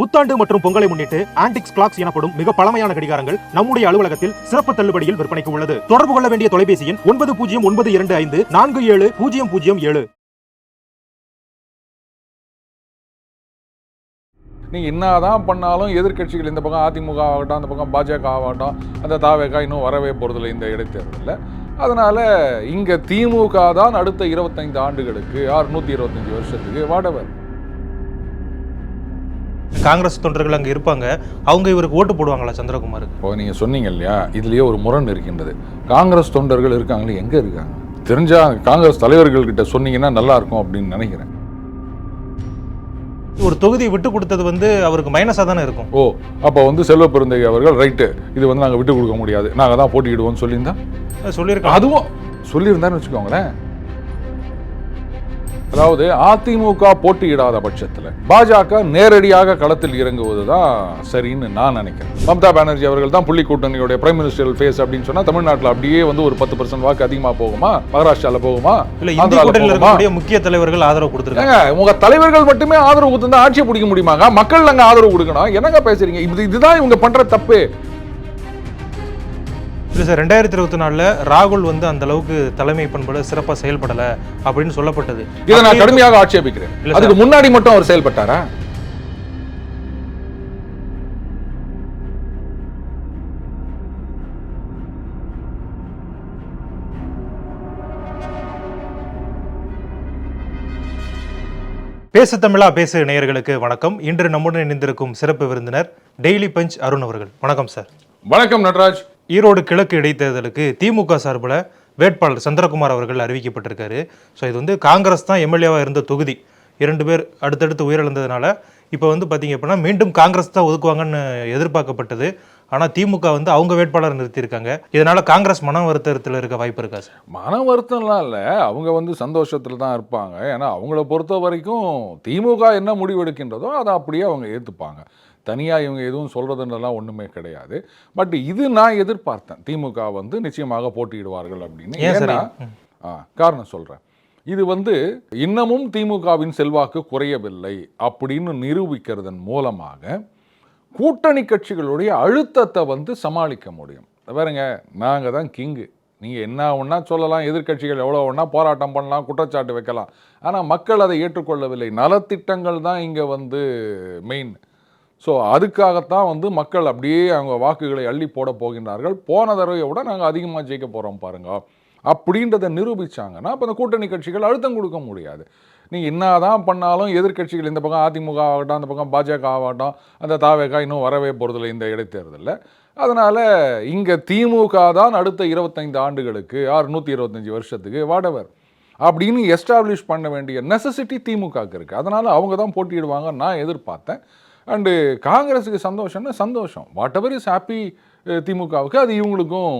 புத்தாண்டு மற்றும் பொங்கலை முன்னிட்டு ஆன்டிக்ஸ் கிளாக்ஸ் எனப்படும் மிக பழமையான கடிகாரங்கள் நம்முடைய அலுவலகத்தில் சிறப்பு தள்ளுபடியில் விற்பனைக்கு உள்ளது. தொடர்பு கொள்ள வேண்டிய தொலைபேசி எண் ஒன்பது பூஜ்ஜியம் ஒன்பது இரண்டு ஐந்து நான்கு ஏழு பூஜ்ஜியம் பூஜ்ஜியம் ஏழு. நீங்க என்னதான் பண்ணாலும் எதிர்க்கட்சிகள் இந்த பக்கம் அதிமுக ஆகட்டும் அந்த பக்கம் பாஜக ஆகட்டும் அந்த தாவேகா இன்னும் வரவே போறதில்லை இந்த இடைத்தேர்தலில். அதனால் இங்கே திமுக தான் அடுத்த இருபத்தைந்து ஆண்டுகளுக்கு அறுநூத்தி இருபத்தஞ்சு வருஷத்துக்கு வாடவர் காங்கிரஸ் தொண்டர்கள் அங்கே இருப்பாங்க. அவங்க இவருக்கு ஓட்டு போடுவாங்களா சந்திரகுமாருக்கு? இப்போ நீங்க சொன்னீங்க இல்லையா? இதுலயே ஒரு முரண் இருக்கின்றது. காங்கிரஸ் தொண்டர்கள் இருக்காங்களே எங்க இருக்காங்க? தெரிஞ்சா காங்கிரஸ் தலைவர்கள் கிட்ட சொன்னீங்கன்னா நல்லா இருக்கும் அப்படின்னு நினைக்கிறேன். ஒரு தொகுதியை விட்டு கொடுத்தது வந்து அவருக்கு மைனஸாக தானே இருக்கும். ஓ அப்போ வந்து செல்வ பெருந்தகை அவர்கள் ரைட்டு இது வந்து நாங்கள் விட்டு கொடுக்க முடியாது. நாங்கள் தான் போட்டியிடுவோம்னு சொல்லியிருந்தா? சொல்லியிருக்காங்க. அதுவும் சொல்லியிருந்தான்னு வச்சுக்கோங்களேன். அதாவது அதிமுக போட்டியிடாத பட்சத்தில் பாஜக நேரடியாக களத்தில் இறங்குவது தான் சரின்னு நான் நினைக்கிறேன். மம்தா பானர்ஜி அவர்கள் தான் புள்ளி கூட்டணியுடைய பிரைம் மினிஸ்டர் ஃபேஸ் அப்படின்னு சொன்னா தமிழ்நாட்டில் அப்படியே வந்து ஒரு பத்து பர்சன்ட் வாக்கு அதிகமாக போகுமா? மகாராஷ்டிரால போகுமா? முக்கிய தலைவர்கள் ஆதரவு கொடுத்துருக்காங்க. உங்க தலைவர்கள் மட்டுமே ஆதரவு கொடுத்து ஆட்சியை பிடிக்க முடியுமாங்க? மக்கள் நாங்க ஆதரவு கொடுக்கணும். என்னங்க பேசுறீங்க? இது இதுதான் இவங்க பண்ற தப்பு. இல்லை சார் ரெண்டாயிரத்தி இருபத்தி நாலில் ராகுல் வந்து அந்த அளவுக்கு தலைமை பண்பட சிறப்பாக செயல்படலை அப்படின்னு சொல்லப்பட்டது. இதை நான் கடுமையாக ஆட்சேபிக்கிறேன். அதுக்கு முன்னாடி மட்டும் அவர் செயல்பட்டாரா? பேசு தமிழா பேசு நேயர்களுக்கு வணக்கம். இன்று நம்முடன் இணைந்திருக்கும் சிறப்பு விருந்தினர் டெய்லி பஞ்ச் அருண் அவர்கள். வணக்கம் சார். வணக்கம் நட்ராஜ். ஈரோடு கிழக்கு இடைத்தேர்தலுக்கு திமுக சார்பில் வேட்பாளர் சந்திரகுமார் அவர்கள் அறிவிக்கப்பட்டிருக்காரு. ஸோ இது வந்து காங்கிரஸ் தான் எம்எல்ஏவாக இருந்த தொகுதி. இரண்டு பேர் அடுத்தடுத்து உயிரிழந்ததுனால இப்போ வந்து பார்த்தீங்க அப்படின்னா மீண்டும் காங்கிரஸ் தான் ஒதுக்குவாங்கன்னு எதிர்பார்க்கப்பட்டது. ஆனால் திமுக வந்து அவங்க வேட்பாளர் நிறுத்தியிருக்காங்க. இதனால் காங்கிரஸ் மன வருத்தத்தில் இருக்க வாய்ப்பு இருக்கா சார்? மன வருத்தம்லாம் இல்லை. அவங்க வந்து சந்தோஷத்தில் தான் இருப்பாங்க. ஏன்னா அவங்கள பொறுத்த வரைக்கும் திமுக என்ன முடிவு எடுக்கின்றதோ அதை அப்படியே அவங்க ஏற்றுப்பாங்க தனியாக இவங்க எதுவும் சொல்கிறதுன்றலாம் ஒன்றுமே கிடையாது. பட் இது நான் எதிர்பார்த்தேன். திமுக வந்து நிச்சயமாக போட்டியிடுவார்கள் அப்படின்னு. ஏன்னா காரணம் சொல்கிறேன் இது வந்து இன்னமும் திமுகவின் செல்வாக்கு குறையவில்லை அப்படின்னு நிரூபிக்கிறதன் மூலமாக கூட்டணி கட்சிகளுடைய அழுத்தத்தை வந்து சமாளிக்க முடியும். பாருங்க நாங்கள் தான் கிங்கு. நீங்கள் என்ன ஒன்றா சொல்லலாம் எதிர்க்கட்சிகள் எவ்வளோ ஒன்றா போராட்டம் பண்ணலாம் குற்றச்சாட்டு வைக்கலாம். ஆனால் மக்கள் அதை ஏற்றுக்கொள்ளவில்லை. நலத்திட்டங்கள் தான் இங்கே வந்து மெயின் ஸோ அதுக்காகத்தான் வந்து மக்கள் அப்படியே அவங்க வாக்குகளை அள்ளி போட போகின்றார்கள். போன தடவையை விட நாங்கள் அதிகமாக ஜெயிக்க போகிறோம் பாருங்க. அப்படின்றத நிரூபிச்சாங்கன்னா அப்போ அந்த கூட்டணி கட்சிகள் அழுத்தம் கொடுக்க முடியாது. நீங்கள் என்னதான் பண்ணாலும் எதிர்க்கட்சிகள் இந்த பக்கம் அதிமுக ஆகட்டும் அந்த பக்கம் பாஜக ஆகட்டும் அந்த தாவேகா இன்னும் வரவே போகிறதில்ல இந்த இடைத்தேர்தலில். அதனால் இங்கே திமுக தான் அடுத்த இருபத்தைந்து ஆண்டுகளுக்கு அறுநூற்றி இருபத்தஞ்சி வருஷத்துக்கு வாடவர். அப்படின்னு எஸ்டாப்ளிஷ் பண்ண வேண்டிய நெசசிட்டி திமுகவுக்கு இருக்குது அதனால் அவங்க தான் போட்டியிடுவாங்க நான் எதிர்பார்த்தேன். அண்டு காங்கிரஸுக்கு சந்தோஷம்னா சந்தோஷம். வாட் எவர் இஸ் ஹாப்பி திமுகவுக்கு அது இவங்களுக்கும்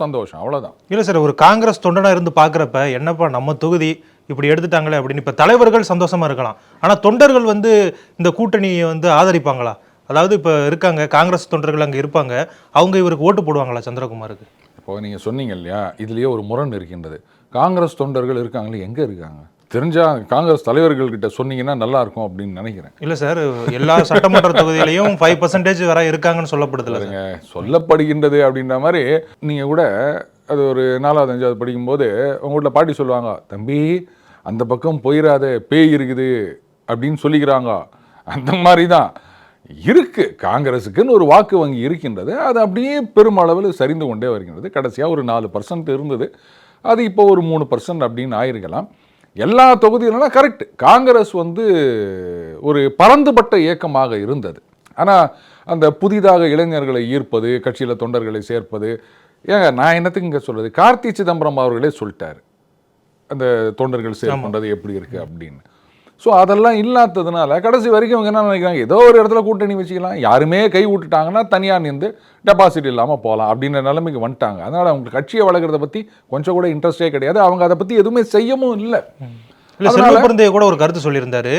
சந்தோஷம். அவ்வளோதான் இல்லை சார் ஒரு காங்கிரஸ் தொண்டனாக இருந்து பார்க்குறப்ப என்னப்பா நம்ம தொகுதி இப்படி எடுத்துட்டாங்களே அப்படின்னு இப்போ தலைவர்கள் சந்தோஷமா இருக்கலாம். ஆனால் தொண்டர்கள் வந்து இந்த கூட்டணியை வந்து ஆதரிப்பாங்களா? அதாவது இப்போ இருக்காங்க காங்கிரஸ் தொண்டர்கள் அங்கே இருப்பாங்க. அவங்க இவருக்கு ஓட்டு போடுவாங்களா சந்திரகுமாருக்கு? இப்போ நீங்கள் சொன்னீங்க இல்லையா? இதுலேயே ஒரு முரண் இருக்கின்றது. காங்கிரஸ் தொண்டர்கள் இருக்காங்களே எங்கே இருக்காங்க? தெரிஞ்சா காங்கிரஸ் தலைவர்கள் கிட்ட சொன்னீங்கன்னா நல்லா இருக்கும் அப்படின்னு நினைக்கிறேன். இல்லை சார் எல்லா சட்டமன்ற தொகுதியிலையும் ஃபைவ் பர்சன்டேஜ் வர இருக்காங்கன்னு பாருங்க சொல்லப்படுகின்றது அப்படின்ற மாதிரி நீங்கள் கூட அது ஒரு நாலாவது அஞ்சாவது படிக்கும்போது உங்க வீட்டில் பாட்டி சொல்லுவாங்க தம்பி அந்த பக்கம் போயிடாத பேய் இருக்குது அப்படின்னு சொல்லிக்கிறாங்க. அந்த மாதிரி தான் இருக்கு காங்கிரஸுக்குன்னு ஒரு வாக்கு வங்கி இருக்கின்றது. அது அப்படியே பெருமளவில் சரிந்து கொண்டே வருகின்றது. கடைசியாக ஒரு நாலு பர்சன்ட் இருந்தது. அது இப்போ ஒரு மூணு பர்சன்ட் அப்படின்னு ஆயிருக்கலாம். எல்லா தொகுதியிலும் கரெக்ட் காங்கிரஸ் வந்து ஒரு பரந்துபட்ட இயக்கமாக இருந்தது. ஆனால் அந்த புதிதாக இளைஞர்களை ஈர்ப்பது கட்சியில் தொண்டர்களை சேர்ப்பது ஏங்க நான் என்னத்துக்கு இங்கே சொல்றது? கார்த்தி சிதம்பரம் அவர்களே சொல்லிட்டாரு. அந்த தொண்டர்கள் சேர்க்கின்றது எப்படி இருக்கு அப்படின்னு. ஸோ அதெல்லாம் இல்லாததுனால கடைசி வரைக்கும் அவங்க என்ன நினைக்கிறாங்க? ஏதோ ஒரு இடத்துல கூட்டணி வச்சுக்கலாம். யாருமே கை விட்டுட்டாங்கன்னா தனியாக நின்று டெபாசிட் இல்லாமல் போகலாம் அப்படின்ற நிலைமைக்கு வந்துட்டாங்க. அதனால் அவங்க கட்சியை வளர்க்குறத பற்றி கொஞ்சம் கூட இன்ட்ரெஸ்டே கிடையாது. அவங்க அதை பற்றி எதுவுமே செய்யவும் இல்லை. இல்ல செல்வப்பிரந்தைய கூட ஒரு கருத்து சொல்லியிருந்தாரு.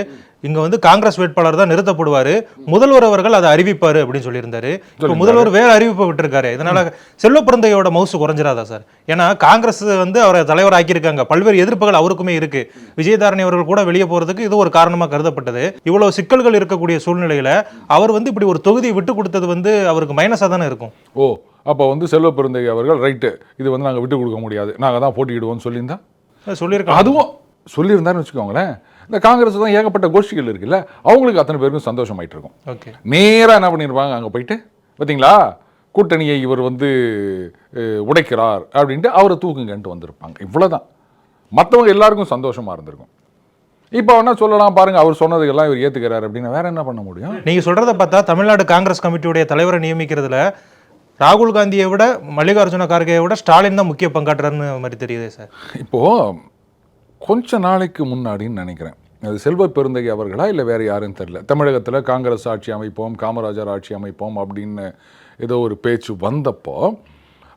இங்க வந்து காங்கிரஸ் வேட்பாளர் தான் நிறுத்தப்படுவாரு. முதல்வர் அவர்கள் அதை அறிவிப்பாரு அப்படின்னு சொல்லியிருந்தாரு. இப்போ முதல்வர் வேற அறிவிப்பை விட்டிருக்காரு. இதனால செல்வப்பிரந்தையோட மவுசு குறைஞ்சிராதா சார்? ஏன்னா காங்கிரஸ் வந்து அவரை தலைவர் ஆக்கியிருக்காங்க. பல்வேறு எதிர்ப்புகள் அவருக்குமே இருக்கு. விஜயதாரணி அவர்கள் கூட வெளியே போறதுக்கு இது ஒரு காரணமா கருதப்பட்டது. இவ்வளவு சிக்கல்கள் இருக்கக்கூடிய சூழ்நிலையில அவர் வந்து இப்படி ஒரு தொகுதியை விட்டு கொடுத்தது வந்து அவருக்கு மைனஸா தானே இருக்கும். ஓ அப்போ வந்து செல்வ பெருந்தை அவர்கள் ரைட்டு இது வந்து நாங்கள் விட்டு கொடுக்க முடியாது. நாங்கள் தான் போட்டியிடுவோம்னு சொல்லியிருந்தா? சொல்லியிருக்காங்க. அதுவும் சொல்லியிருந்தாருன்னு வச்சுக்கோங்களேன். இந்த காங்கிரஸ் தான் ஏகப்பட்ட கோஷ்டிகள் இருக்குல்ல அவங்களுக்கு அத்தனை பேருக்கும் சந்தோஷமாயிட்டு இருக்கும் ஓகே. நேராக என்ன பண்ணியிருப்பாங்க அங்கே போயிட்டு பார்த்தீங்களா கூட்டணியை இவர் வந்து உடைக்கிறார் அப்படின்ட்டு அவரை தூக்குங்கன்ட்டு வந்திருப்பாங்க. இவ்வளவுதான். மற்றவங்க எல்லாருக்கும் சந்தோஷமா இருந்திருக்கும். இப்போ என்ன சொல்லலாம் பாருங்க அவர் சொன்னதுக்கெல்லாம் இவர் ஏத்துக்கிறாரு அப்படின்னா வேற என்ன பண்ண முடியும்? நீங்க சொல்றத பார்த்தா தமிழ்நாடு காங்கிரஸ் கமிட்டியுடைய தலைவரை நியமிக்கிறதுல ராகுல் காந்தியை விட மல்லிகார்ஜுன கார்கேயை விட ஸ்டாலின் தான் முக்கிய பங்காற்றுறாருன்னு மாதிரி தெரியுதே சார். இப்போ கொஞ்ச நாளைக்கு முன்னாடின்னு நினைக்கிறேன். அது செல்வ பெருந்தகை அவர்களா இல்லை வேறு யாருன்னு தெரில தமிழகத்தில் காங்கிரஸ் ஆட்சி அமைப்போம் காமராஜர் ஆட்சி அமைப்போம் அப்படின்னு ஏதோ ஒரு பேச்சு வந்தப்போ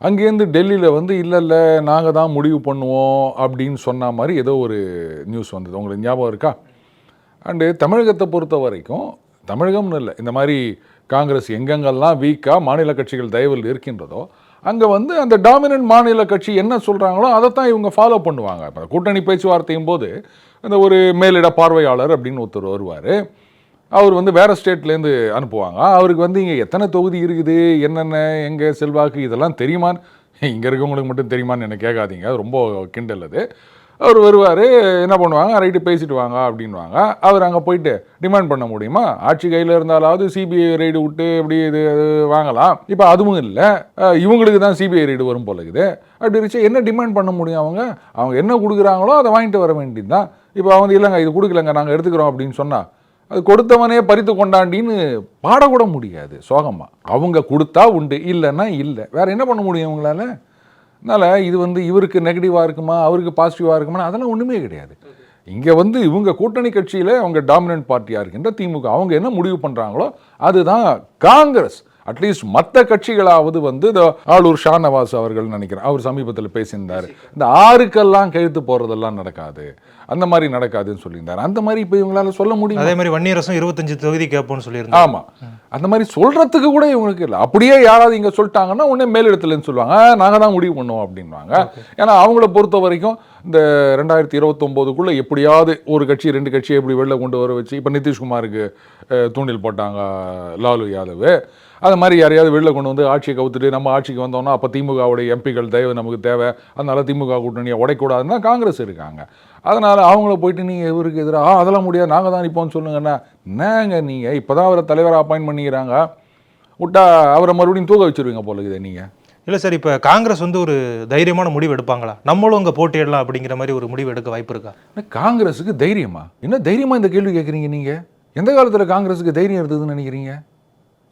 அங்கேருந்து டெல்லியில் வந்து இல்லை இல்லை நாங்கள் தான் முடிவு பண்ணுவோம் அப்படின்னு சொன்ன மாதிரி ஏதோ ஒரு நியூஸ் வந்தது. உங்களுக்கு ஞாபகம் இருக்கா? அண்டு தமிழகத்தை பொறுத்த வரைக்கும் தமிழகம்னு இல்லை இந்த மாதிரி காங்கிரஸ் எங்கெங்கெல்லாம் வீக்காக மாநில கட்சிகள் தயவில் இருக்கின்றதோ அங்கே வந்து அந்த டாமினன்ட் மாநில கட்சி என்ன சொல்கிறாங்களோ அதைத்தான் இவங்க ஃபாலோ பண்ணுவாங்க. இப்போ கூட்டணி பேச்சுவார்த்தையும் போது அந்த ஒரு மேலிட பார்வையாளர் அப்படின்னு ஒருத்தர் வருவார். அவர் வந்து வேறு ஸ்டேட்லேருந்து அனுப்புவாங்க. அவருக்கு வந்து இங்கே எத்தனை தொகுதி இருக்குது? என்னென்ன? எங்கே? செல்வாக்கு? இதெல்லாம் தெரியுமான்னு? இங்கே இருக்கவங்களுக்கு மட்டும் தெரியுமான்னு என்ன கேட்காதீங்க. ரொம்ப கிண்டல் அது. அவர் வருவார் என்ன பண்ணுவாங்க? ரைட்டு பேசிட்டு வாங்க அப்படின்வாங்க அவர் அங்கே போயிட்டு டிமாண்ட் பண்ண முடியுமா? ஆட்சி கையில் இருந்தாலாவது சிபிஐ ரைடு விட்டு இப்படி இது வாங்கலாம். இப்போ அதுவும் இல்லை. இவங்களுக்கு தான் சிபிஐ ரைடு வரும் போல இருக்குது. அப்படி இருந்துச்சு என்ன டிமாண்ட் பண்ண முடியும் அவங்க? அவங்க என்ன கொடுக்குறாங்களோ அதை வாங்கிட்டு வர வேண்டியது தான் இப்போ அவங்க இல்லைங்க இது கொடுக்கலங்க நாங்கள் எடுத்துக்கிறோம் அப்படின்னு சொன்னால் அது கொடுத்தவனே பறித்து கொண்டாண்டின்னு பாடக்கூட முடியாது சோகமாக அவங்க கொடுத்தா உண்டு இல்லைன்னா இல்லை. வேறு என்ன பண்ண முடியும் அவங்களால அதனால் இது வந்து இவருக்கு நெகட்டிவாக இருக்குமா அவருக்கு பாசிட்டிவாக இருக்குமா அதெல்லாம் ஒன்றுமே கிடையாது. இங்கே வந்து இவங்க கூட்டணி கட்சியில் அவங்க டாமினன்ட் பார்ட்டியாக இருக்கின்ற திமுக. அவங்க என்ன முடிவு பண்ணுறாங்களோ அதுதான் காங்கிரஸ். அட்லீஸ்ட் மற்ற கட்சிகளாவது வந்து இந்த ஆளூர் ஷானவாஸ் அவர்கள் நினைக்கிறேன். அவர் சமீபத்தில் பேசியிருந்தார். இந்த ஆறுக்கெல்லாம் கழுத்து போகிறதெல்லாம் நடக்காது. அந்த மாதிரி நடக்காதுன்னு சொல்லியிருந்தார். அந்த மாதிரி இப்போ இவங்களால சொல்ல முடியும்? அதே மாதிரி வன்னியரசும் இருபத்தஞ்சு தொகுதி கேட்போம்னு சொல்லியிருந்தாங்க ஆமா. அந்த மாதிரி சொல்றதுக்கு கூட இவங்களுக்கு இல்லை. அப்படியே யாராவது இங்க சொல்லிட்டாங்கன்னா உடனே மேலிடத்துலன்னு சொல்லுவாங்க. "ஆ, நாங்க தான் முடிவு பண்ணுவோம் அப்படின்வாங்க ஏன்னா அவங்கள பொறுத்த வரைக்கும் இந்த ரெண்டாயிரத்தி இருபத்தொம்போதுக்குள்ள எப்படியாவது ஒரு கட்சி ரெண்டு கட்சியை எப்படி வெளில கொண்டு வர வச்சு இப்போ நிதிஷ்குமாருக்கு தூண்டில் போட்டாங்க லாலு யாதவ். அது மாதிரி யாரையாவது வெளில கொண்டு வந்து ஆட்சியை கவுத்துட்டு நம்ம ஆட்சிக்கு வந்தோம்னா அப்போ திமுகவுடைய எம்பிக்கள் தயவு நமக்கு தேவை. அதனால திமுக கூட்டணியை உடைக்கூடாதுன்னா காங்கிரஸ் இருக்காங்க. அதனால அவங்கள போயிட்டு நீங்கள் இவருக்கு எதிராக "ஆ, அதெல்லாம் முடியாது நாங்கள் தான் நிற்போம்னு சொல்லுங்கன்னா என்னங்க நீங்கள் இப்போ தான் அவரை தலைவராக அப்பாயின்ட் பண்ணிக்கிறாங்க. விட்டா அவரை மறுபடியும் தூக்க வச்சிருவீங்க போல இருக்குது நீங்கள் இல்லை சார் இப்போ காங்கிரஸ் வந்து ஒரு தைரியமான முடிவு எடுப்பாங்களா? நம்மளும் அங்கே போட்டியிடலாம் அப்படிங்கிற மாதிரி ஒரு முடிவு எடுக்க வாய்ப்பு இருக்கா? காங்கிரஸுக்கு தைரியமா? என்ன தைரியமா இந்த கேள்வி கேட்குறீங்க நீங்கள் எந்த காலத்தில் காங்கிரஸுக்கு தைரியம் இருந்ததுன்னு நினைக்கிறீங்க?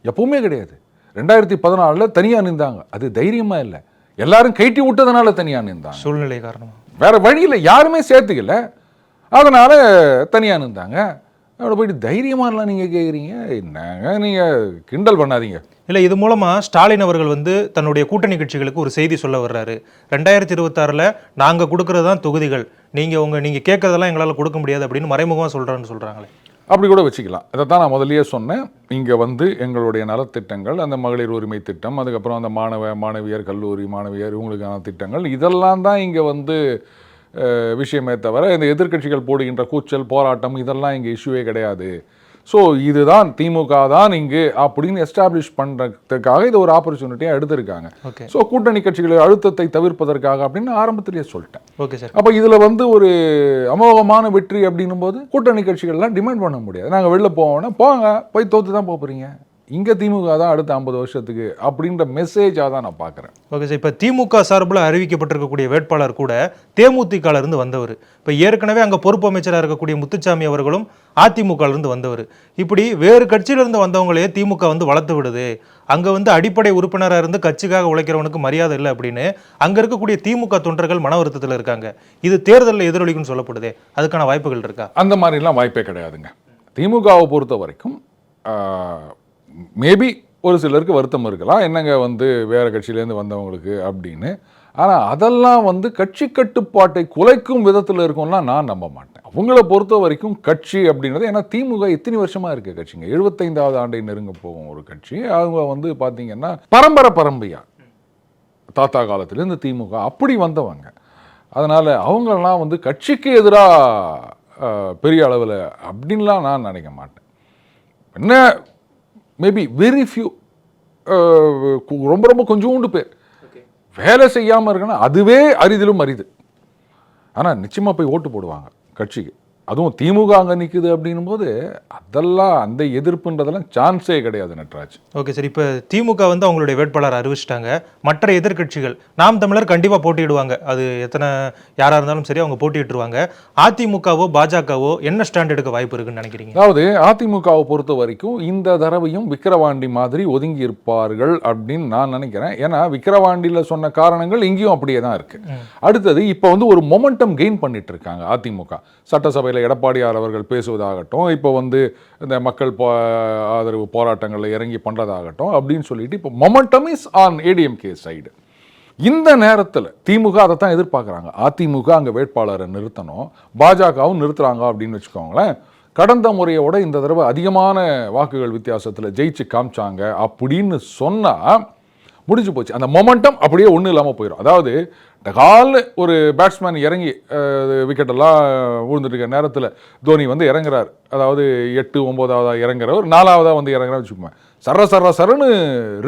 எப்பவுமே கிடையாது. ரெண்டாயிரத்தி பதினாலில் தனியாக நின்றாங்க அது தைரியமா இல்லை. எல்லாரும் கைட்டி விட்டதுனால தனியாக நின்றாங்க சூழ்நிலை காரணமா? வேறு வழியில் யாருமே சேர்த்துக்கல. அதனால் தனியாக நின்றாங்க. அவளை போயிட்டு தைரியமாகலாம் நீங்கள் கேட்குறீங்க என்னங்க நீங்கள் கிண்டல் பண்ணாதீங்க. இல்லை இது மூலமாக ஸ்டாலின் அவர்கள் வந்து தன்னுடைய கூட்டணி கட்சிகளுக்கு ஒரு செய்தி சொல்ல வர்றாரு. ரெண்டாயிரத்தி இருபத்தாறில் நாங்கள் கொடுக்குறது தான் தொகுதிகள். நீங்கள் உங்கள் நீங்கள் கேட்கறதெல்லாம் எங்களால் கொடுக்க முடியாது அப்படின்னு மறைமுகமாக சொல்கிறான்னு சொல்கிறாங்களே அப்படி கூட வச்சுக்கலாம். இதைத்தான் நான் முதலியே சொன்னேன். இங்கே வந்து எங்களுடைய நலத்திட்டங்கள் அந்த மகளிர் உரிமை திட்டம் அதுக்கப்புறம் அந்த மாணவ மாணவியர் கல்லூரி மாணவியர் இவங்களுக்கான திட்டங்கள் இதெல்லாம் தான் இங்கே வந்து விஷயமே தவிர இந்த எதிர்க்கட்சிகள் போடுகின்ற கூச்சல் போராட்டம் இதெல்லாம் இங்கே இஷ்யூவே கிடையாது. ஸோ இதுதான் திமுக தான் இங்கு அப்படின்னு எஸ்டாப்ளிஷ் பண்ணுறதுக்காக இது ஒரு ஆப்பர்ச்சுனிட்டியாக எடுத்திருக்காங்க. ஸோ கூட்டணி கட்சிகளின் அழுத்தத்தை தவிர்ப்பதற்காக அப்படின்னு ஆரம்பத்திலேயே சொல்லிட்டேன். ஓகே சார் அப்போ இதில் வந்து ஒரு அமோகமான வெற்றி அப்படின்னும் போது கூட்டணி கட்சிகள்லாம் டிமாண்ட் பண்ண முடியாது. நாங்கள் வெளில போவோம்னா போங்க போய் தோத்து தான் போக போகிறீங்க இங்கே திமுக தான் அடுத்த ஐம்பது வருஷத்துக்கு அப்படின்ற மெசேஜாக தான் நான் பார்க்குறேன். ஓகே சார் இப்போ திமுக சார்பில் அறிவிக்கப்பட்டிருக்கக்கூடிய வேட்பாளர் கூட தேமுதிகல இருந்து வந்தவர். இப்போ ஏற்கனவே அங்கே பொறுப்பு அமைச்சராக இருக்கக்கூடிய முத்துச்சாமி அவர்களும் அதிமுக ல இருந்து வந்தவர். இப்படி வேறு கட்சியிலிருந்து வந்தவங்களே திமுக வந்து வளர்த்து விடுது. அங்கே வந்து அடிப்படை உறுப்பினராக இருந்து கட்சிக்காக உழைக்கிறவனுக்கு மரியாதை இல்லை அப்படின்னு அங்கே இருக்கக்கூடிய திமுக தொண்டர்கள் மன வருத்தத்தில் இருக்காங்க. இது தேர்தலில் எதிரொலிக்கும்னு சொல்லப்படுதே அதுக்கான வாய்ப்புகள் இருக்கா? அந்த மாதிரிலாம் வாய்ப்பே கிடையாதுங்க. திமுகவை பொறுத்த வரைக்கும் மேபி ஒரு சிலருக்கு வருத்தம் இருக்கலாம். என்னங்க வந்து வேறு கட்சியிலேருந்து வந்தவங்களுக்கு அப்படின்னு. ஆனால் அதெல்லாம் வந்து கட்சி கட்டுப்பாட்டை குலைக்கும் விதத்தில் இருக்கும்லாம் நான் நம்ப மாட்டேன். அவங்கள பொறுத்த வரைக்கும் கட்சி அப்படின்றது ஏன்னா திமுக எத்தனை வருஷமாக இருக்குது கட்சிங்க. எழுபத்தைந்தாவது ஆண்டை நெருங்க போகும் ஒரு கட்சி. அவங்க வந்து பார்த்தீங்கன்னா பரம்பரை பரம்பையாக தாத்தா காலத்துலேருந்து திமுக அப்படி வந்தவங்க. அதனால் அவங்களாம் வந்து கட்சிக்கு எதிராக பெரிய அளவில் அப்படின்லாம் நான் நினைக்க மாட்டேன். என்ன மேபி வெரி ஃபியூ ரொம்ப ரொம்ப கொஞ்சோண்டு பேர். வேலை செய்யாமல் இருக்கணும் அதுவே அரிதிலும் அரிது. ஆனால் நிச்சயமாக போய் ஓட்டு போடுவாங்க கட்சிக்கு. அதுவும் திமுக அங்கே நிற்குது அப்படின்னும் போது அதெல்லாம் அந்த எதிர்ப்புன்றதெல்லாம் சான்ஸே கிடையாது நட்ராஜ். ஓகே சார் இப்போ திமுக வந்து அவங்களுடைய வேட்பாளர் அறிவிச்சிட்டாங்க. மற்ற எதிர்க்கட்சிகள் நாம் தமிழர் கண்டிப்பாக போட்டியிடுவாங்க. அது எத்தனை யாராக இருந்தாலும் சரி அவங்க போட்டியிட்டுருவாங்க. அதிமுகவோ பாஜகவோ என்ன ஸ்டாண்ட் எடுக்க வாய்ப்பு இருக்குன்னு நினைக்கிறீங்க? அதாவது அதிமுகவை பொறுத்த வரைக்கும் இந்த தடவையும் விக்கிரவாண்டி மாதிரி ஒதுங்கி இருப்பார்கள் அப்படின்னு நான் நினைக்கிறேன். ஏன்னா விக்கிரவாண்டியில் சொன்ன காரணங்கள் இங்கேயும் அப்படியே தான் இருக்கு அடுத்தது இப்போ வந்து ஒரு மொமெண்டம் கெயின் பண்ணிட்டு இருக்காங்க அதிமுக. சட்டசபையில் எடப்பாடியார் அவர்கள் பேசுவதாகட்டும் இப்போ வந்து இந்த மக்கள் போ ஆதரவு போராட்டங்களில் இறங்கி பண்ணுறதாகட்டும் அப்படின்னு சொல்லிட்டு இப்போ momentum is on ADMK side இந்த நேரத்தில் திமுக அதை தான் எதிர்பார்க்குறாங்க. அதிமுக அங்கே வேட்பாளரை நிறுத்தணும் பாஜகவும் நிறுத்துகிறாங்க அப்படின்னு வச்சுக்கோங்களேன் கடந்த முறையோட இந்த தடவை அதிகமான வாக்குகள் வித்தியாசத்தில் ஜெயிச்சு காமிச்சாங்க அப்படின்னு சொன்னால் முடிஞ்சு போச்சு. அந்த மொமெண்டம் அப்படியே ஒன்றும் இல்லாமல் போயிடும் அதாவது இந்த காலில் ஒரு பேட்ஸ்மேன் இறங்கி விக்கெட்டெல்லாம் விழுந்துட்டு இருக்க நேரத்தில் தோனி வந்து இறங்குறார். அதாவது எட்டு ஒம்போதாவதாக இறங்குறவர் நாலாவதாக வந்து இறங்குறாரு வச்சுக்கோங்க. சர சர சரன்னு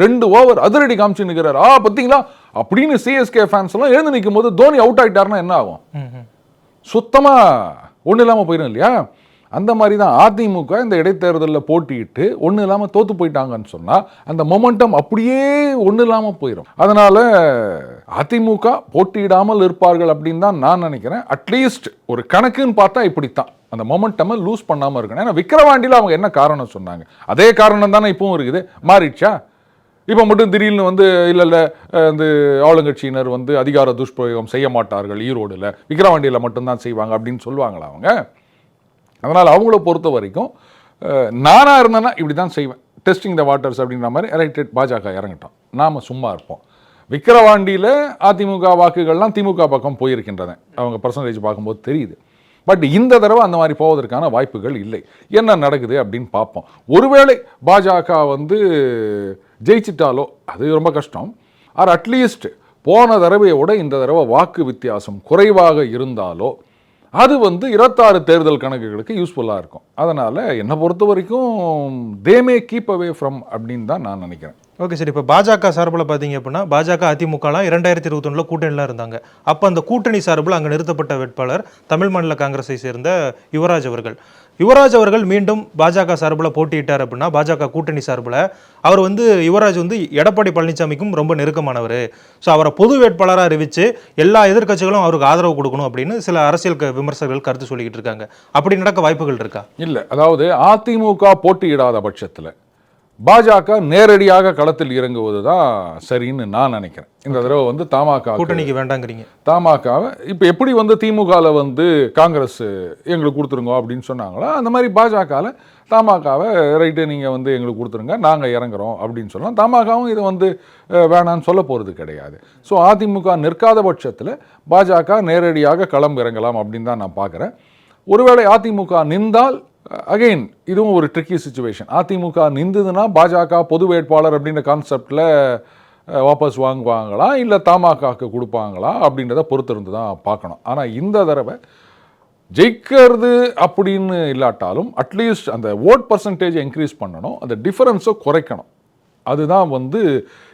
ரெண்டு ஓவர் அதிரடி காமிச்சு நிற்கிறார் ஆ பார்த்தீங்களா அப்படின்னு சிஎஸ்கே ஃபேன்ஸ் எல்லாம் எழுந்து நிற்கும் போது தோனி அவுட் ஆயிட்டாருன்னா என்ன ஆகும். சுத்தமாக ஒன்றும் இல்லாமல் போயிடும் இல்லையா? அந்த மாதிரி தான் அதிமுக இந்த இடைத்தேர்தலில் போட்டியிட்டு ஒன்றும் இல்லாமல் தோற்று போயிட்டாங்கன்னு சொன்னால் அந்த மொமெண்டம் அப்படியே ஒன்றும் இல்லாமல் போயிடும் அதனால் அதிமுக போட்டியிடாமல் இருப்பார்கள் அப்படின்னு தான் நான் நினைக்கிறேன். அட்லீஸ்ட் ஒரு கணக்குன்னு பார்த்தா இப்படித்தான். அந்த மொமெண்டமை லூஸ் பண்ணாமல் இருக்கணும். ஏன்னா விக்கிரவாண்டியில் அவங்க என்ன காரணம் சொன்னாங்க. அதே காரணம் தானே இப்பவும் இருக்குது. மாறிடுச்சா? இப்போ மட்டும் திடீர்னு வந்து இல்லை இல்லை இந்த ஆளுங்கட்சியினர் வந்து அதிகார துஷ்பிரயோகம் செய்ய மாட்டார்கள் ஈரோடில். விக்கிரவாண்டியில் மட்டும்தான் செய்வாங்க அப்படின்னு சொல்லுவாங்களா அவங்க? அதனால் அவங்கள பொறுத்த வரைக்கும் நானாக இருந்தேன்னா இப்படி தான் செய்வேன். டெஸ்டிங் த வாட்டர்ஸ் அப்படின்ற மாதிரி எலெக்டட் பாஜக இறங்கிட்டோம். நாம சும்மா இருப்போம். விக்கிரவாண்டியில் அதிமுக வாக்குகள்லாம் திமுக பக்கம் போயிருக்கின்றன. அவங்க பர்சன்டேஜ் பார்க்கும்போது தெரியுது. பட் இந்த தடவை அந்த மாதிரி போவதற்கான வாய்ப்புகள் இல்லை. என்ன நடக்குது அப்படின்னு பார்ப்போம். ஒருவேளை பாஜக வந்து ஜெயிச்சிட்டாலோ அது ரொம்ப கஷ்டம். ஆர் அட்லீஸ்ட் போன தடவையோட இந்த தடவை வாக்கு வித்தியாசம் குறைவாக இருந்தாலோ அது வந்து இருபத்தாறு தேர்தல் கணக்குகளுக்கு யூஸ்ஃபுல்லாக இருக்கும். அதனால் என்னை பொறுத்த வரைக்கும் தே மே கீப் அவே ஃப்ரம் அப்படின்னு தான் நான் நினைக்கிறேன். ஓகே சார் இப்போ பாஜக சார்பில் பார்த்தீங்க அப்படின்னா பாஜக அதிமுகலாம் இரண்டாயிரத்தி இருபத்தொன்னில் கூட்டணியில் இருந்தாங்க. அப்போ அந்த கூட்டணி சார்பில் அங்கே நிறுத்தப்பட்ட வேட்பாளர் தமிழ் மாநில காங்கிரஸை சேர்ந்த யுவராஜ் அவர்கள். யுவராஜ் அவர்கள் மீண்டும் பாஜக சார்பில் போட்டியிட்டார் அப்படின்னா பாஜக கூட்டணி சார்பில் அவர் வந்து யுவராஜ் வந்து எடப்பாடி பழனிசாமிக்கும் ரொம்ப நெருக்கமானவர். ஸோ அவரை பொது வேட்பாளராக அறிவித்து எல்லா எதிர்க்கட்சிகளும் அவருக்கு ஆதரவு கொடுக்கணும் அப்படின்னு சில அரசியல் க- விமர்சகர்கள் கருத்து சொல்லிக்கிட்டு இருக்காங்க. அப்படி நடக்க வாய்ப்புகள் இருக்கா? இல்லை. அதாவது அதிமுக போட்டியிடாத பட்சத்தில் பாஜக நேரடியாக களத்தில் இறங்குவது தான் சரின்னு நான் நினைக்கிறேன். இந்த தடவை வந்து தமாக கூட்டணிக்கு வேண்டாங்கிறீங்க. தமாகவை இப்போ எப்படி வந்து திமுகவில் வந்து காங்கிரஸ் எங்களுக்கு கொடுத்துருங்க அப்படின்னு சொன்னாங்களோ அந்த மாதிரி பாஜகவில் தமாகவை ரைட்டு நீங்கள் வந்து எங்களுக்கு கொடுத்துருங்க நாங்கள் இறங்குறோம் அப்படின்னு சொல்லலாம் தமாகவும் இதை வந்து வேணான்னு சொல்ல போகிறது கிடையாது. ஸோ அதிமுக நிற்காத பட்சத்தில் பாஜக நேரடியாக களம் இறங்கலாம் அப்படின்னு தான் நான் பார்க்குறேன் ஒருவேளை அதிமுக நின்றால் அகைன் இதுவும் ஒரு ட்ரிக்கி சுச்சுவேஷன் அதிமுக நின்றுதுன்னா பாஜக பொது வேட்பாளர் அப்படின்ற கான்செப்டில் வாபஸ் வாங்குவாங்களா? இல்லை தமாகாக்கு கொடுப்பாங்களா? அப்படின்றத பொறுத்திருந்து தான் பார்க்கணும். ஆனால் இந்த தடவை ஜெயிக்கிறது அப்படின்னு இல்லாட்டாலும் அட்லீஸ்ட் அந்த ஓட் பர்சன்டேஜை இன்க்ரீஸ் பண்ணணும். அந்த டிஃபரன்ஸை குறைக்கணும். அதுதான் வந்து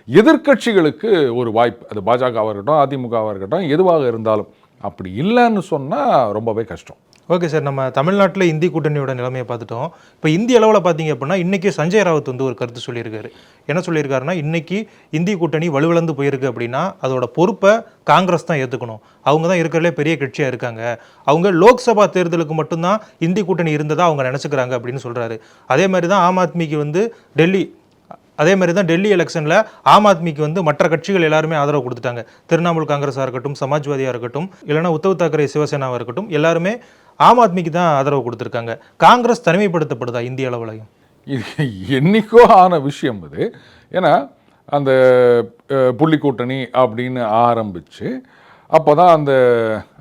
எதிர்க்கட்சிகளுக்கு ஒரு வாய்ப்பு. அது பாஜகவாக இருக்கட்டும் அதிமுகவாக இருக்கட்டும் எதுவாக இருந்தாலும். அப்படி இல்லைன்னு சொன்னால் ரொம்பவே கஷ்டம். ஓகே சார் நம்ம தமிழ்நாட்டில் இந்தி கூட்டணியோட நிலைமையை பார்த்துட்டோம். இப்போ இந்திய அளவில் பார்த்தீங்க அப்படின்னா இன்றைக்கி சஞ்சய் ராவத் வந்து ஒரு கருத்து சொல்லியிருக்காரு. என்ன சொல்லியிருக்காருன்னா இன்றைக்கி இந்தி கூட்டணி வலுவிழந்து போயிருக்கு அப்படின்னா அதோட பொறுப்பை காங்கிரஸ் தான் ஏற்றுக்கணும் அவங்க தான் இருக்கிறதுலே பெரிய கட்சியாக இருக்காங்க. அவங்க லோக்சபா தேர்தலுக்கு மட்டும்தான் இந்தி கூட்டணி இருந்ததாக அவங்க நினச்சிக்கிறாங்க அப்படின்னு சொல்கிறாரு அதே மாதிரி தான் ஆம் ஆத்மிக்கு வந்து டெல்லி அதே மாதிரி தான் டெல்லி எலெக்ஷனில் ஆம் ஆத்மிக்கு வந்து மற்ற கட்சிகள் எல்லாருமே ஆதரவு கொடுத்துட்டாங்க. திரிணாமுல் காங்கிரஸாக இருக்கட்டும் சமாஜ்வாதியாக இருக்கட்டும் இல்லைனா உத்தவ் தாக்கரே சிவசேனாவாக இருக்கட்டும் எல்லாருமே ஆம் ஆத்மிக்கு தான் ஆதரவு கொடுத்துருக்காங்க. காங்கிரஸ் தனிமைப்படுத்தப்படுதா இந்திய அளவுலையும் இது என்னைக்கோ ஆன விஷயம் அது. ஏன்னா அந்த புள்ளி கூட்டணி அப்படின்னு ஆரம்பித்து அப்போ தான் அந்த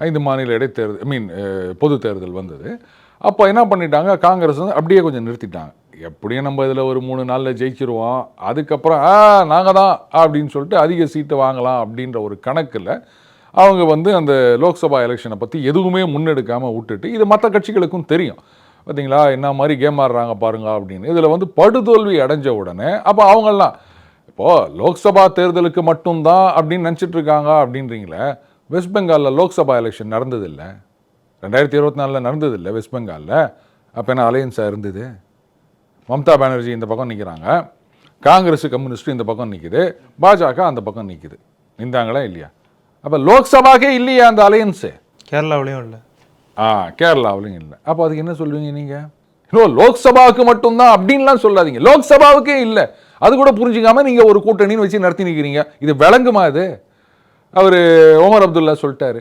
ஐந்து மாநில இடைத்தேர்தல் ஐ மீன் பொது தேர்தல் வந்தது. அப்போ என்ன பண்ணிட்டாங்க? காங்கிரஸ் வந்து அப்படியே கொஞ்சம் நிறுத்திட்டாங்க. எப்படியும் நம்ம இதில் ஒரு மூணு நாளில் ஜெயிச்சிருவோம். அதுக்கப்புறம் ஆ நாங்கள் தான் அப்படின்னு சொல்லிட்டு அதிக சீட்டு வாங்கலாம் அப்படின்ற ஒரு கணக்கில் அவங்க வந்து அந்த லோக்சபா எலெக்ஷனை பற்றி எதுவுமே முன்னெடுக்காமல் விட்டுட்டு இது மற்ற கட்சிகளுக்கும் தெரியும். பார்த்தீங்களா என்ன மாதிரி கேம் ஆடுறாங்க பாருங்க அப்படின்னு. இதில் வந்து படுதோல்வி அடைஞ்ச உடனே அப்போ அவங்கெல்லாம் இப்போது லோக்சபா தேர்தலுக்கு மட்டும்தான் அப்படின்னு நினச்சிட்டு இருக்காங்க அப்படின்றீங்களே வெஸ்ட் பெங்காலில் லோக்சபா எலெக்ஷன் நடந்ததில்லை. ரெண்டாயிரத்தி இருபத்தி நாலில் நடந்ததில்லை வெஸ்ட் பெங்காலில். அப்போ என்ன அலையன்ஸாக இருந்தது? மம்தா பானர்ஜி இந்த பக்கம் நிற்கிறாங்க காங்கிரஸ் கம்யூனிஸ்ட்டு இந்த பக்கம் நிற்குது பாஜக அந்த பக்கம் நிற்குது நின்றாங்களா இல்லையா? அப்போ லோக்சபாக்கே இல்லையா அந்த அலையன்ஸு? கேரளாவிலையும் இல்லை. ஆ கேரளாவிலையும் இல்லை. அப்போ அதுக்கு என்ன சொல்லுவீங்க நீங்கள் இன்னும் லோக்சபாவுக்கு மட்டும்தான் அப்படின்லாம் சொல்லாதீங்க. லோக்சபாவுக்கே இல்லை. அது கூட புரிஞ்சுக்காம நீங்கள் ஒரு கூட்டணின்னு வச்சு நடத்தி நிற்கிறீங்க இது விளங்குமா இது அவர் ஓமர் அப்துல்லா சொல்லிட்டாரு.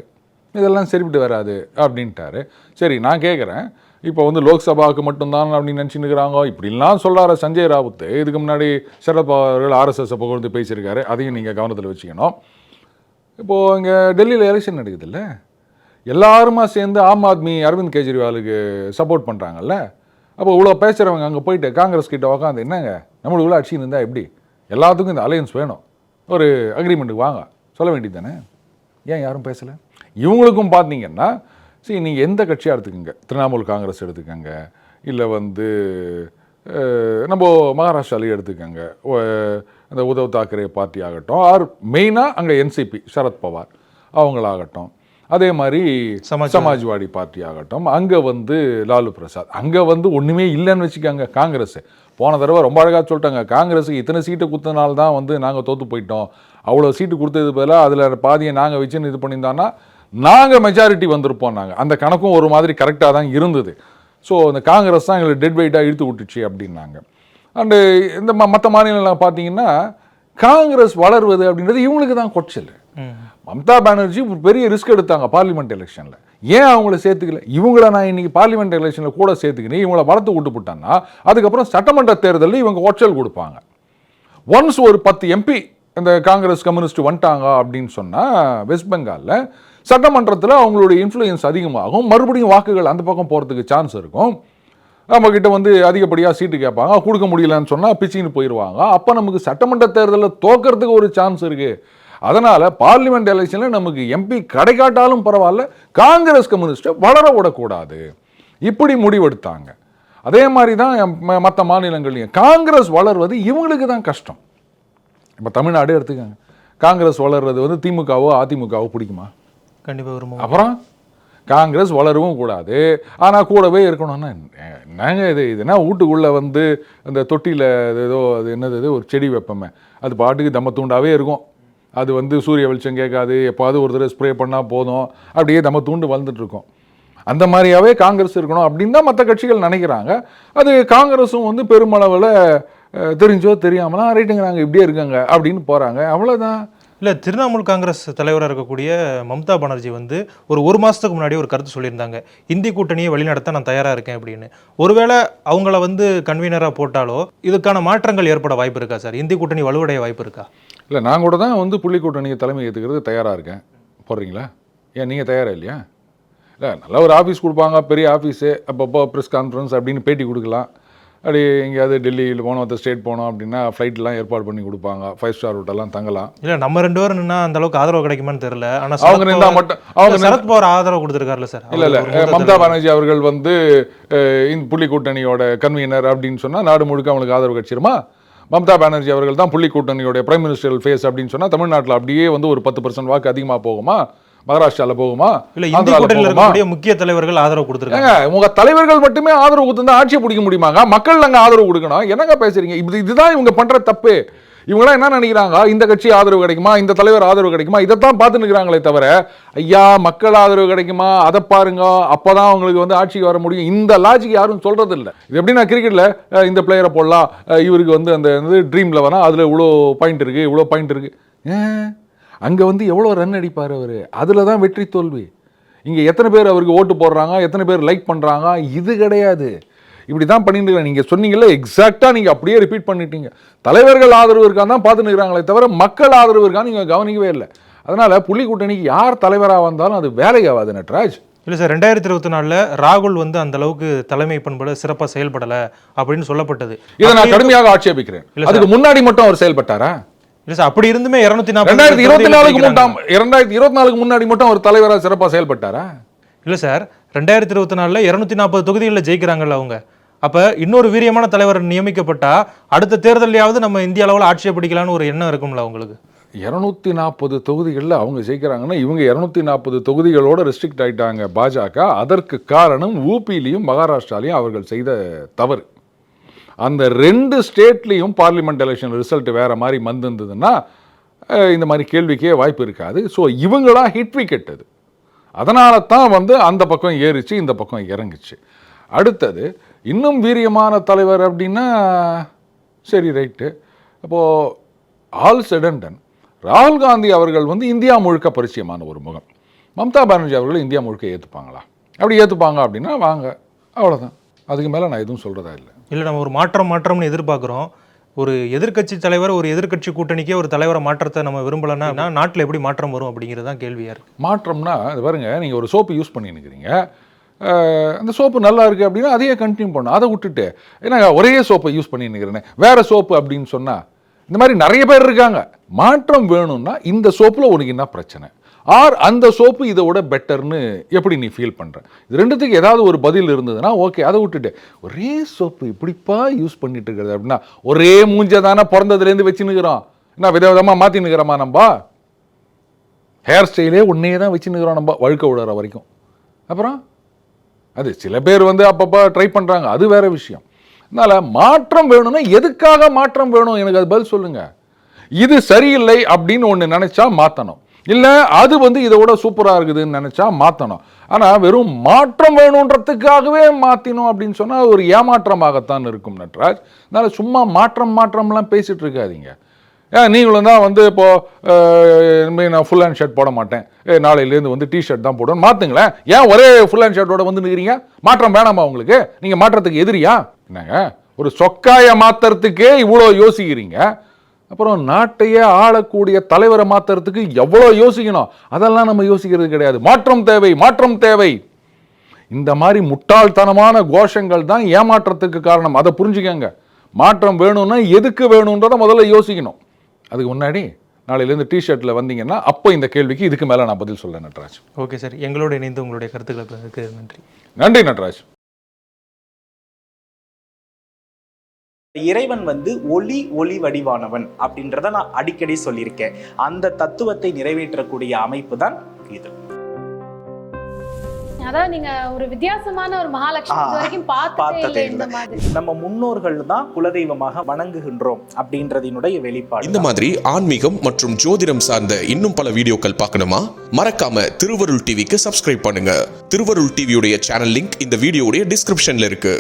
இதெல்லாம் சரிப்பட்டு வராது அப்படின்ட்டாரு. சரி நான் கேட்குறேன் இப்போ வந்து லோக்சபாவுக்கு மட்டும்தான் அப்படின்னு நினச்சின்னு இருக்கிறாங்க இப்படிலாம் சொல்கிறாரு சஞ்சய் ராவுத் இதுக்கு முன்னாடி சரத்பவார் அவர்கள் ஆர்எஸ்எஸ் புகழ்ந்து பேசியிருக்காரு. அதையும் நீங்கள் கவனத்தில் வச்சுக்கணும். இப்போது இங்கே டெல்லியில் எலெக்ஷன் நடக்குதுல்ல? எல்லாருமா சேர்ந்து ஆம் ஆத்மி அரவிந்த் கெஜ்ரிவாலுக்கு சப்போர்ட் பண்ணுறாங்கல்ல அப்போ இவ்வளோ பேசுகிறவங்க அங்கே போயிட்டு காங்கிரஸ் கிட்ட உக்காந்து என்னங்க? நம்மளுக்கு இவ்வளோ அடிச்சுன்னு இருந்தால் எப்படி? எல்லாத்துக்கும் இந்த அலையன்ஸ் வேணும். ஒரு அக்ரிமெண்ட்டுக்கு வாங்க. சொல்ல வேண்டியது தானே? ஏன் யாரும் பேசலை? இவங்களுக்கும் பார்த்தீங்கன்னா சரி நீங்கள் எந்த கட்சியாக எடுத்துக்கோங்க? திரிணாமுல் காங்கிரஸ் எடுத்துக்கோங்க. இல்லை வந்து நம்ம மகாராஷ்டிராலேயே எடுத்துக்கோங்க. அந்த உத்தவ் தாக்கரே பார்ட்டி ஆகட்டும் ஆர் மெயினாக அங்கே என்சிபி சரத்பவார் அவங்களாகட்டும். அதே மாதிரி சமாஜ்வாடி. சமாஜ்வாடி பார்ட்டி ஆகட்டும். அங்கே வந்து லாலு பிரசாத். அங்கே வந்து ஒன்றுமே இல்லைன்னு வச்சுக்கோங்க காங்கிரஸ். போன தடவை ரொம்ப அழகாக சொல்லிட்டாங்க காங்கிரஸுக்கு இத்தனை சீட்டு கொடுத்தனால தான் வந்து நாங்கள் தோற்று போயிட்டோம். அவ்வளோ சீட்டு கொடுத்தது பதிலாக அதில் பாதியை நாங்கள் வச்சுன்னு இது பண்ணியிருந்தோன்னா நாங்கள் மெஜாரிட்டி வந்திருப்போம் நாங்கள் அந்த கணக்கும் ஒரு மாதிரி கரெக்டாக தான் இருந்தது. ஸோ இந்த காங்கிரஸ் தான் எங்களை டெட் வெயிட்டாக இழுத்து விட்டுச்சு அப்படின்னாங்க. அண்டு இந்த மற்ற மாநிலங்கள் பார்த்தீங்கன்னா காங்கிரஸ் வளர்வது அப்படின்றது இவங்களுக்கு தான் கொச்சல் மம்தா பானர்ஜி ஒரு பெரிய ரிஸ்க் எடுத்தாங்க பார்லிமெண்ட் எலெக்ஷனில் ஏன் அவங்கள சேர்த்துக்கல? இவங்கள நான் இன்னைக்கு பார்லிமெண்ட் எலெக்ஷனில் கூட சேர்த்துக்கினேன். இவங்கள வளர்த்து விட்டு போட்டான்னா அதுக்கப்புறம் சட்டமன்ற தேர்தலில் இவங்க ஒற்றல் கொடுப்பாங்க. ஒன்ஸ் ஒரு பத்து எம்பி இந்த காங்கிரஸ் கம்யூனிஸ்ட் வந்துட்டாங்க அப்படின்னு சொன்னால் வெஸ்ட் பெங்காலில் சட்டமன்றத்தில் அவங்களுடைய இன்ஃப்ளூயன்ஸ் அதிகமாகும். மறுபடியும் வாக்குகள் அந்த பக்கம் போகிறதுக்கு சான்ஸ் இருக்கும். நம்ம கிட்ட வந்து அதிகப்படியாக சீட்டு கேட்பாங்க. கொடுக்க முடியலன்னு சொன்னால் பிச்சின்னு போயிடுவாங்க அப்போ நமக்கு சட்டமன்ற தேர்தலில் தோக்கிறதுக்கு ஒரு சான்ஸ் இருக்குது அதனால் பார்லிமெண்ட் எலெக்ஷனில் நமக்கு எம்பி கிடைக்காட்டாலும் பரவாயில்ல காங்கிரஸ் கம்யூனிஸ்ட்டை வளர விடக்கூடாது. இப்படி முடிவெடுத்தாங்க. அதே மாதிரி தான் மற்ற மாநிலங்கள்லையும். காங்கிரஸ் வளர்வது இவங்களுக்கு தான் கஷ்டம். இப்போ தமிழ்நாடு எடுத்துக்கோங்க. காங்கிரஸ் வளர்றது வந்து திமுகவோ அதிமுகவோ பிடிக்குமா? கண்டிப்பாக விரும்புவோம். அப்புறம்? காங்கிரஸ் வளரவும் கூடாது. ஆனால் கூடவே இருக்கணும்னா என்னங்க இது? இதுனா வீட்டுக்குள்ளே வந்து அந்த தொட்டியில் ஏதோ அது என்னது இது? ஒரு செடி வைப்போமே. அது பாட்டுக்கு தம்ம தூண்டாவே இருக்கும். அது வந்து சூரிய வெளிச்சம் கேட்காது. எப்பாவது ஒரு தடவை ஸ்ப்ரே பண்ணால் போதும். அப்படியே தம்ம தூண்டு வளர்ந்துட்டுருக்கோம் அந்த மாதிரியாவே காங்கிரஸ் இருக்கணும் அப்படின்னு தான் மற்ற கட்சிகள் நினைக்கிறாங்க. அது காங்கிரஸும் வந்து பெருமளவில் தெரிஞ்சோ தெரியாமலாம் ரைட்டுங்க நாங்கள் இப்படியே இருக்காங்க அப்படின்னு போகிறாங்க அவ்வளோதான் இல்லை திரிணாமுல் காங்கிரஸ் தலைவராக இருக்கக்கூடிய மம்தா பானர்ஜி வந்து ஒரு ஒரு மாதத்துக்கு முன்னாடி ஒரு கருத்து சொல்லியிருந்தாங்க. இந்தி கூட்டணியை வழிநடத்த நான் தயாராக இருக்கேன் அப்படின்னு. ஒருவேளை அவங்கள வந்து கன்வீனராக போட்டாலோ இதுக்கான மாற்றங்கள் ஏற்பட வாய்ப்பு இருக்கா சார்? இந்தி கூட்டணி வலுவடைய வாய்ப்பு இருக்கா? இல்லை நான் கூட தான் வந்து புள்ளி கூட்டணியை தலைமை ஏற்றுக்கிறது தயாராக இருக்கேன். போடுறீங்களா? ஏன் நீங்கள் தயாராக இல்லையா? இல்லை நல்ல ஒரு ஆஃபீஸ் கொடுப்பாங்க பெரிய ஆஃபீஸு அப்பப்போ ப்ரெஸ் கான்ஃபரன்ஸ் அப்படின்னு பேட்டி கொடுக்கலாம். அப்படி எங்கேயாவது டெல்லியில் போனோம் மற்ற ஸ்டேட் போனோம் அப்படின்னா ஃப்ளைட்லாம் ஏற்பாடு பண்ணி கொடுப்பாங்க. ஃபைவ் ஸ்டார் ஹோட்டல்லாம் தங்கலாம். இல்லை நம்ம ரெண்டு பேரும் நின்னா அந்த அளவுக்கு ஆதரவு கிடைக்குமான்னு தெரியல. ஆனால் அவங்க நின்றா மட்டும் அவங்க நின்னா- சரத்பவார் ஆதரவு கொடுத்துருக்காருல்ல சார். இல்ல இல்ல மம்தா பானர்ஜி அவர்கள் வந்து இந்த புள்ளி கூட்டணியோட கன்வீனர் அப்படின்னு சொன்னா நாடு முழுக்க அவங்களுக்கு ஆதரவு கிடைச்சிருமா? மம்தா பானர்ஜி அவர்கள் தான் புள்ளி கூட்டணியோட பிரைம் மினிஸ்டர் ஃபேஸ் அப்படின்னு சொன்னா தமிழ்நாட்டில் அப்படியே வந்து ஒரு பத்து பர்சன்ட் வாக்கு அதிகமா போகுமா? மகாராஷ்டிரால போகுமா? இல்ல இந்தி ஆந்திரால கூட்டணியில் இருக்கக்கூடிய முக்கிய தலைவர்கள் ஆதரவு கொடுத்துருக்காங்க. உங்க தலைவர்கள் மட்டுமே ஆதரவு கொடுத்து ஆட்சியை பிடிக்க முடியுமாங்க? மக்கள் அங்க ஆதரவு கொடுக்கணும். என்னங்க பேசுறீங்க? இது இதுதான் இவங்க பண்ற தப்பு. இவங்களாம் என்ன நினைக்கிறாங்க? இந்த கட்சி ஆதரவு கிடைக்குமா? இந்த தலைவர் ஆதரவு கிடைக்குமா? இதைத்தான் பார்த்து நிற்கிறாங்களே தவிர ஐயா மக்கள் ஆதரவு கிடைக்குமா? அதை பாருங்க. அப்பதான் அவங்களுக்கு வந்து ஆட்சிக்கு வர முடியும். இந்த லாஜிக் யாரும் சொல்றது இல்லை இது எப்படின்னா கிரிக்கெட்ல அஹ், இந்த பிளேயரை போடலாம்? இவருக்கு வந்து அந்த ட்ரீம் லெவனா அதுல இவ்வளோ பாயிண்ட் இருக்கு இவ்வளோ பாயிண்ட் இருக்கு. ஏன்? அங்க வந்து எவ்வளோ ரன் அடிப்பார் அவர்? அதுல தான் வெற்றி தோல்வி. இங்க எத்தனை பேர் அவருக்கு ஓட்டு போடுறாங்க? எத்தனை பேர் லைக் பண்றாங்க? இது கிடையாது. இப்படி தான் பண்ணிட்டு இருக்காங்க. நீங்க சொன்னீங்கல்ல எக்ஸாக்டா நீங்க அப்படியே ரிப்பீட் பண்ணிட்டீங்க. தலைவர்கள் ஆதரவு இருக்கான்னு தான் பார்த்துன்னு இருக்கிறாங்களே தவிர மக்கள் ஆதரவு இருக்கான்னு நீங்க கவனிக்கவே இல்லை. அதனால புலி கூட்டணிக்கு யார் தலைவராக வந்தாலும் அது வேலையாகாது நட்ராஜ். இல்லை சார் ரெண்டாயிரத்தி இருபத்தி நாலில் ராகுல் வந்து அந்த அளவுக்கு தலைமை பண்புல சிறப்பாக செயல்படலை அப்படின்னு சொல்லப்பட்டது. இதை நான் கடுமையாக ஆட்சேபிக்கிறேன். அதுக்கு முன்னாடி மட்டும் அவர் செயல்பட்டாரா? இல்லை சார் அப்படி இருந்துமே இரநூத்தி ரெண்டாயிரத்தி இருபத்தி நாலுக்கு நாற்பது முன்னாடி ரெண்டாயிரத்தி இருபத்தி நாலுக்கு முன்னாடி மட்டும் அவர் தலைவராக சிறப்பாக செயல்பட்டாரா? இல்லை சார் ரெண்டாயிரத்தி இருபத்தி நாலில் இரநூத்தி நாற்பது தொகுதிகளில் ஜெயிக்கிறாங்கல்ல அவங்க. அப்போ இன்னொரு வீரியமான தலைவர் நியமிக்கப்பட்டா அடுத்த தேர்தலையாவது நம்ம இந்திய அளவில் ஆட்சியை பிடிக்கலாம்னு ஒரு எண்ணம் இருக்கும்ல உங்களுக்கு இரநூத்தி நாற்பது தொகுதிகளில் அவங்க ஜெயிக்கிறாங்கன்னா இவங்க இரநூத்தி நாற்பது தொகுதிகளோட ரெஸ்ட்ரிக்ட் ஆயிட்டாங்க பாஜக. அதற்கு காரணம் ஊபிலையும் மகாராஷ்டிராலையும் அவர்கள் செய்த தவறு. அந்த ரெண்டு ஸ்டேட்லேயும் பார்லிமெண்ட் எலெக்ஷன் ரிசல்ட் வேறு மாதிரி வந்திருந்ததுன்னா இந்த மாதிரி கேள்விக்கே வாய்ப்பு இருக்காது. ஸோ இவங்களாம் ஹிட் விக்கெட் அது. அதனால தான் வந்து அந்த பக்கம் ஏறிச்சு இந்த பக்கம் இறங்குச்சு. அடுத்தது இன்னும் வீரியமான தலைவர் அப்படின்னா சரி ரைட்டு அப்போது ஆல் செடன்டன் ராகுல் காந்தி அவர்கள் வந்து இந்தியா முழுக்க பரிச்சயமான ஒரு முகம். மம்தா பானர்ஜி அவர்கள் இந்தியா முழுக்க ஏற்றுப்பாங்களா அப்படி ஏற்றுப்பாங்க அப்படின்னா வாங்க அவ்வளோதான் அதுக்கு மேலே நான் எதுவும் சொல்கிறதா இல்லை. இல்லை நம்ம ஒரு மாற்றம் மாற்றம்னு எதிர்பார்க்குறோம். ஒரு எதிர்க்கட்சி தலைவர் ஒரு எதிர்க்கட்சி கூட்டணிக்கே ஒரு தலைவரை மாற்றத்தை நம்ம விரும்பலைன்னா நாட்டில் எப்படி மாற்றம் வரும் அப்படிங்கிறது தான் கேள்வியாக இருக்குது மாற்றம்னா இது பாருங்க நீங்கள் ஒரு சோப்பு யூஸ் பண்ணிருக்கிறீங்க அந்த சோப்பு நல்லா இருக்குது அப்படின்னா அதையே கண்டினியூ பண்ணணும். அதை விட்டுட்டு ஏன்னா ஒரே சோப்பை யூஸ் பண்ணிருக்கிறேனே வேற சோப்பு அப்படின்னு சொன்னால் இந்த மாதிரி நிறைய பேர் இருக்காங்க. மாற்றம் வேணும்னா இந்த சோப்பில் உனக்கு என்ன பிரச்சனை? ஆர் அந்த சோப்பு இதை விட பெட்டர்னு எப்படி நீ ஃபீல் பண்ணுற இது ரெண்டுத்துக்கு ஏதாவது ஒரு பதில் இருந்ததுன்னா ஓகே அதை விட்டுட்டு. ஒரே சோப்பு இப்படிப்பா யூஸ் பண்ணிட்டு இருக்கிறது அப்படின்னா ஒரே மூஞ்ச தானே பிறந்ததுலேருந்து வச்சுன்னுக்கிறோம். என்ன விதவிதமாக மாற்றினுக்கிறோமா நம்பா ஹேர் ஸ்டைலே உன்னையே தான் வச்சுன்னுக்கிறோம் நம்ம வழுக்க விடுற வரைக்கும். அப்புறம்? அது சில பேர் வந்து அப்பப்போ ட்ரை பண்ணுறாங்க அது வேற விஷயம். அதனால் மாற்றம் வேணும்னா எதுக்காக மாற்றம் வேணும்? எனக்கு அது பதில் சொல்லுங்கள் இது சரியில்லை அப்படின்னு ஒன்று நினச்சா மாற்றணும் இல்லை அது வந்து இதை விட சூப்பராக இருக்குதுன்னு நினச்சா மாற்றணும் ஆனால் வெறும் மாற்றம் வேணுன்றதுக்காகவே மாற்றினோம் அப்படின்னு சொன்னால் ஒரு ஏமாற்றமாகத்தான் இருக்கும் நட்ராஜ். அதனால் சும்மா மாற்றம் மாற்றம்லாம் பேசிகிட்டு இருக்காதீங்க. ஏன் நீங்களும் தான் வந்து இப்போது நான் ஃபுல் ஹேண்ட் ஷர்ட் போட மாட்டேன். ஏ நாளையிலேருந்து வந்து டி ஷர்ட் தான் போடணும் மாற்றுங்களேன் ஏன் ஒரே ஃபுல் ஹேண்ட் ஷர்ட்டோட வந்து நிற்கிறீங்க மாற்றம் வேணாமா உங்களுக்கு? நீங்கள் மாற்றத்துக்கு எதிரியா? என்னங்க? ஒரு சொக்காயை மாற்றுறதுக்கே இவ்வளோ யோசிக்கிறீங்க? அப்புறம் நாட்டையே ஆளக்கூடிய தலைவரை மாத்துறதுக்கு எவ்வளோ யோசிக்கணும்? அதெல்லாம் நம்ம யோசிக்கிறது கிடையாது. மாற்றம் தேவை மாற்றம் தேவை. இந்த மாதிரி முட்டாள்தனமான கோஷங்கள் தான் ஏமாற்றத்துக்கு காரணம். அதை புரிஞ்சுக்கங்க. மாற்றம் வேணும்னா எதுக்கு வேணுன்றதை முதல்ல யோசிக்கணும். அதுக்கு முன்னாடி நாளையிலேருந்து டிஷர்ட்டில் வந்தீங்கன்னா அப்போ இந்த கேள்விக்கு இதுக்கு மேலே நான் பதில் சொல்ல நட்ராஜ். Okay sir. எங்களோட இணைந்து உங்களுடைய கருத்துக்களுக்கு நன்றி. நன்றி நட்ராஜ். இறைவன் வந்து ஒளி ஒளி வடிவானவன் அப்படின்றத நான் அடிக்கடி சொல்லியிருக்கேன். அந்த தத்துவத்தை நிறைவேற்றக்கூடிய அமைப்பு தான் இது. அதாவது நீங்க ஒரு வித்தியாசமான ஒரு மகாலட்சுமி பார்த்ததே நம்ம முன்னோர்கள் தான் குலதெய்வமாக வணங்குகின்றோம் அப்படின்றதினுடைய வெளிப்பாடு இந்த மாதிரி ஆன்மீகம் மற்றும் ஜோதிடம் சார்ந்த இன்னும் பல வீடியோக்கள் பார்க்கணுமா? மறக்காம திருவருள் டிவிக்கு சப்ஸ்கிரைப் பண்ணுங்க. திருவருள் டிவியுடைய சேனல் லிங்க் இந்த வீடியோடைய டிஸ்கிரிப்ஷன்ல இருக்கு.